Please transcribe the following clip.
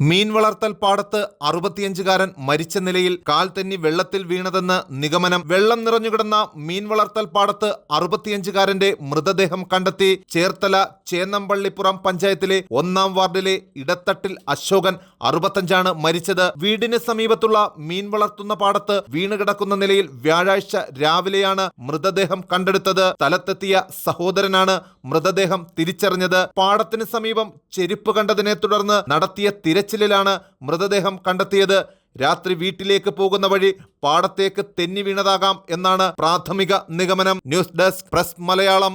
മീൻ വളർത്തൽ പാടത്ത് അറുപത്തിയഞ്ചുകാരൻ മരിച്ച നിലയിൽ കാൽ തെന്നി വെള്ളത്തിൽ വീണതെന്ന് നിഗമനം. വെള്ളം നിറഞ്ഞുകിടന്ന മീൻ വളർത്തൽ പാടത്ത് അറുപത്തിയഞ്ചുകാരന്റെ മൃതദേഹം കണ്ടെത്തി ചേർത്തല ചേന്നമ്പള്ളിപ്പുറം പഞ്ചായത്തിലെ ഒന്നാം വാർഡിലെ ഇടത്തട്ടിൽ അശോകൻ അറുപത്തഞ്ചാണ് മരിച്ചത്. വീടിന് സമീപത്തുള്ള മീൻ വളർത്തുന്ന പാടത്ത് വീണുകിടക്കുന്ന നിലയിൽ വ്യാഴാഴ്ച രാവിലെയാണ് മൃതദേഹം കണ്ടെടുത്തത്. സ്ഥലത്തെത്തിയ സഹോദരനാണ് മൃതദേഹം തിരിച്ചറിഞ്ഞത്. പാടത്തിന് സമീപം ചെരുപ്പ് കണ്ടതിനെ തുടർന്ന് നടത്തിയ തിരച്ചിലിലാണ് മൃതദേഹം കണ്ടെത്തിയത്. രാത്രി വീട്ടിലേക്ക് പോകുന്ന വഴി പാടത്തേക്ക് തെന്നി വീണതാകാം എന്നാണ് പ്രാഥമിക നിഗമനം. News desk press Malayalam.